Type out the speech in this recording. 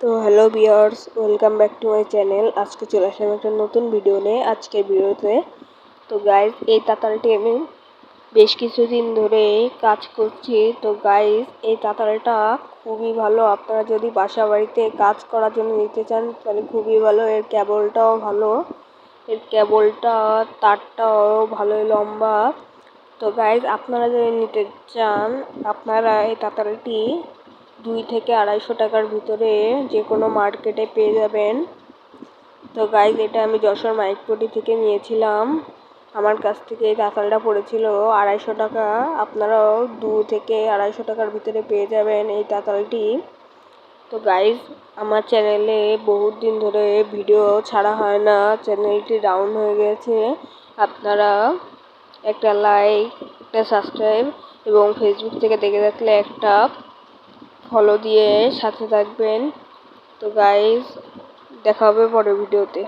তো hello bears welcome back to my channel. আজকে চলে আসলাম একটা নতুন ভিডিও নিয়ে আজকের ভিডিওতে। তো গাইজ এই তাতালটি আমি বেশ কিছুদিন ধরে কাজ করছি। তো গাইজ এই তাতালটা খুবই ভালো। আপনারা যদি বাসা বাড়িতে কাজ করার জন্য নিতে চান, তাহলে খুবই ভালো। এর কেবলটাও ভালো। এর কেবলটা তারটাও ভালোই লম্বা। তো গাইজ আপনারা যদি নিতে চান, আপনারা এই তাতালটি দুই থেকে আড়াইশো টাকার ভিতরে যে কোনো মার্কেটে পেয়ে যাবেন। তো গাইজ এটা আমি যশোর মাইকপটি থেকে নিয়েছিলাম। আমার কাছ থেকে এই তাতালটা পড়েছিল আড়াইশো টাকা। আপনারাও দু থেকে আড়াইশো টাকার ভিতরে পেয়ে যাবেন এই তাতালটি তো গাইজ আমার চ্যানেলে বহুত দিন ধরে ভিডিও ছাড়া হয় না। চ্যানেলটি ডাউন হয়ে গেছে। আপনারা একটা লাইক একটা সাবস্ক্রাইব এবং ফেসবুক থেকে দেখে থাকলে একটা ফলো দিয়ে সাথে থাকবেন। তো গাইজ দেখা হবে পরের ভিডিওতে